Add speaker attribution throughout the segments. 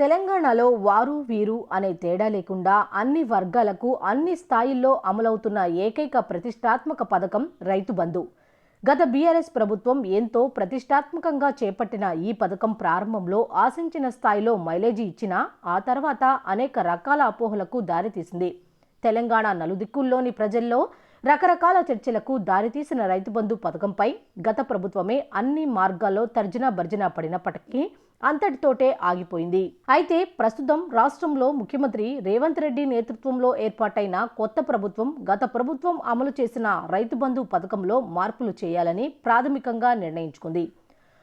Speaker 1: తెలంగాణలో వారు వీరు అనే తేడా లేకుండా అన్ని వర్గాలకు అన్ని స్థాయిల్లో అమలవుతున్న ఏకైక ప్రతిష్టాత్మక పథకం రైతు బంధు. గత బీఆర్ఎస్ ప్రభుత్వం ఎంతో ప్రతిష్టాత్మకంగా చేపట్టిన ఈ పథకం ప్రారంభంలో ఆశించిన స్థాయిలో మైలేజీ ఇచ్చినా ఆ తర్వాత అనేక రకాల అపోహలకు దారితీసింది. తెలంగాణ నలుదిక్కుల్లోని ప్రజల్లో రకరకాల చర్చలకు దారితీసిన రైతు బంధు పథకంపై గత ప్రభుత్వమే అన్ని మార్గాల్లో తర్జనా భర్జన పడినప్పటికీ అంతటితోటే ఆగిపోయింది. అయితే ప్రస్తుతం రాష్ట్రంలో ముఖ్యమంత్రి రేవంత్ రెడ్డి నేతృత్వంలో ఏర్పాటైన కొత్త ప్రభుత్వం గత ప్రభుత్వం అమలు చేసిన రైతు బంధు పథకంలో మార్పులు చేయాలని ప్రాథమికంగా నిర్ణయించుకుంది.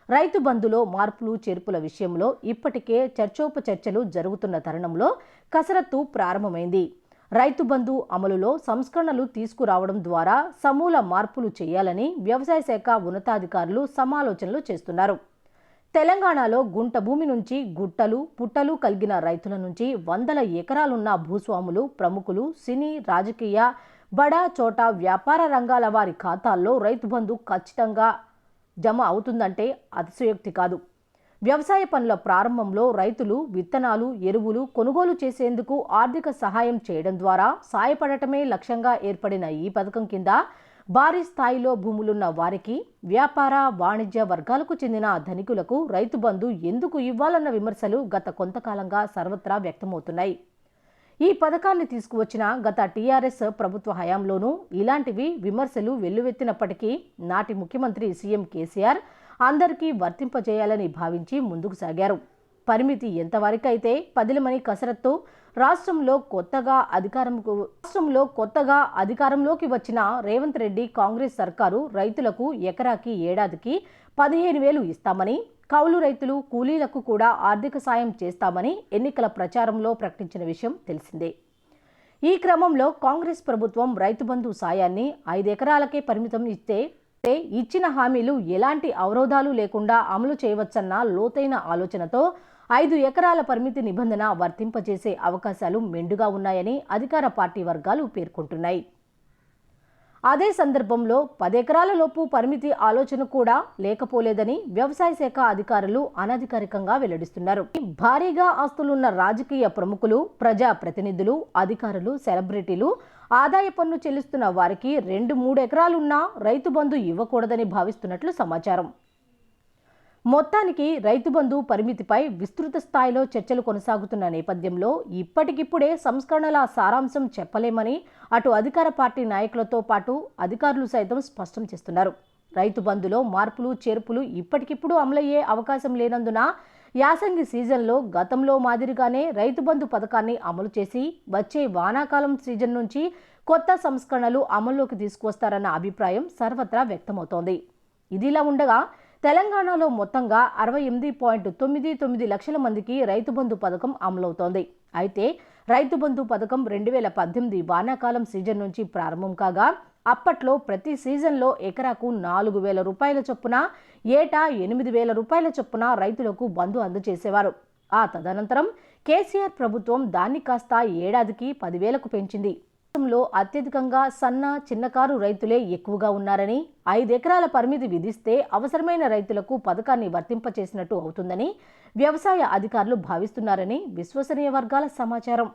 Speaker 1: రైతు బంధులో మార్పులు చేర్పుల విషయంలో ఇప్పటికే చర్చోపచర్చలు జరుగుతున్న తరుణంలో కసరత్తు ప్రారంభమైంది. రైతు బంధు అమలులో సంస్కరణలు తీసుకురావడం ద్వారా సమూల మార్పులు చేయాలని వ్యవసాయ శాఖ ఉన్నతాధికారులు సమాలోచనలు చేస్తున్నారు. తెలంగాణలో గుంట భూమి నుంచి గుట్టలు పుట్టలు కలిగిన రైతుల నుంచి వందల ఎకరాలున్న భూస్వాములు ప్రముఖులు సినీ రాజకీయ బడా చోట వ్యాపార రంగాల వారి ఖాతాల్లో రైతు బంధు ఖచ్చితంగా జమ అవుతుందంటే అతిశయోక్తి కాదు. వ్యవసాయ పనుల ప్రారంభంలో రైతులు విత్తనాలు ఎరువులు కొనుగోలు చేసేందుకు ఆర్థిక సహాయం చేయడం ద్వారా సాయపడటమే లక్ష్యంగా ఏర్పడిన ఈ పథకం కింద భారీ స్థాయిలో భూములున్న వారికి వ్యాపార వాణిజ్య వర్గాలకు చెందిన ధనికులకు రైతు బంధు ఎందుకు ఇవ్వాలన్న విమర్శలు గత కొంతకాలంగా సర్వత్రా వ్యక్తమవుతున్నాయి. ఈ పథకాన్ని తీసుకువచ్చిన గత టీఆర్ఎస్ ప్రభుత్వ హయాంలోనూ ఇలాంటివి విమర్శలు వెల్లువెత్తినప్పటికీ నాటి ముఖ్యమంత్రి సీఎం కేసీఆర్ అందరికీ వర్తింపజేయాలని భావించి ముందుకు సాగారు. పరిమితి ఎంతవరకైతే పదిలమని కసరత్తు రాష్ట్రంలో కొత్తగా అధికారంకు రాష్ట్రంలో కొత్తగా అధికారంలోకి వచ్చిన రేవంత్ రెడ్డి కాంగ్రెస్ సర్కారు రైతులకు ఎకరాకి ఏడాదికి పదిహేను వేలు ఇస్తామని కౌలు రైతులు కూలీలకు కూడా ఆర్థిక సాయం చేస్తామని ఎన్నికల ప్రచారంలో ప్రకటించిన విషయం తెలిసిందే. ఈ క్రమంలో కాంగ్రెస్ ప్రభుత్వం రైతు బంధు సాయాన్ని ఐదు ఎకరాలకే పరిమితం ఇస్తే ఇచ్చిన హామీలు ఎలాంటి అవరోధాలు లేకుండా అమలు చేయవచ్చన్న లోతైన ఆలోచనతో ఐదు ఎకరాల పరిమితి నిబంధన వర్తింపజేసే అవకాశాలు మెండుగా ఉన్నాయని అధికార పార్టీ వర్గాలు పేర్కొంటున్నాయి. అదే సందర్భంలో పదెకరాల లోపు పరిమితి ఆలోచన కూడా లేకపోలేదని వ్యవసాయ శాఖ అధికారులు అనధికారికంగా వెల్లడిస్తున్నారు. భారీగా ఆస్తులున్న రాజకీయ ప్రముఖులు ప్రజా ప్రతినిధులు అధికారులు సెలబ్రిటీలు ఆదాయ పన్ను చెల్లిస్తున్న వారికి రెండు మూడు ఎకరాలున్నా రైతు బంధు ఇవ్వకూడదని భావిస్తున్నట్లు సమాచారం. మొత్తానికి రైతు బంధు పరిమితిపై విస్తృత స్థాయిలో చర్చలు కొనసాగుతున్న నేపథ్యంలో ఇప్పటికిప్పుడే సంస్కరణల సారాంశం చెప్పలేమని అటు అధికార పార్టీ నాయకులతో పాటు అధికారులు సైతం స్పష్టం చేస్తున్నారు. రైతు బంధులో మార్పులు చేర్పులు ఇప్పటికిప్పుడు అమలయ్యే అవకాశం లేనందున యాసంగి సీజన్లో గతంలో మాదిరిగానే రైతు బంధు పథకాన్ని అమలు చేసి వచ్చే వానాకాలం సీజన్ నుంచి కొత్త సంస్కరణలు అమల్లోకి తీసుకువస్తారన్న అభిప్రాయం సర్వత్రా వ్యక్తమవుతోంది. ఇదిలా ఉండగా తెలంగాణలో మొత్తంగా అరవై ఎనిమిది పాయింట్ తొమ్మిది తొమ్మిది లక్షల మందికి రైతు బంధు పథకం అమలవుతోంది. అయితే రైతు బంధు పథకం రెండు వేల పద్దెనిమిది వానాకాలం సీజన్ నుంచి ప్రారంభం కాగా అప్పట్లో ప్రతి సీజన్లో ఎకరాకు నాలుగు వేల రూపాయల చొప్పున ఏటా ఎనిమిది వేల రూపాయల చొప్పున రైతులకు బంధు అందజేసేవారు. ఆ తదనంతరం కేసీఆర్ ప్రభుత్వం దాన్ని కాస్త ఏడాదికి పదివేలకు పెంచింది. రాష్ట్రంలో అత్యధికంగా సన్న చిన్నకారు రైతులే ఎక్కువగా ఉన్నారని ఐదెకరాల పరిమితి విధిస్తే అవసరమైన రైతులకు పథకాన్ని వర్తింపచేసినట్టు అవుతుందని వ్యవసాయ అధికారులు భావిస్తున్నారని విశ్వసనీయ వర్గాల సమాచారం.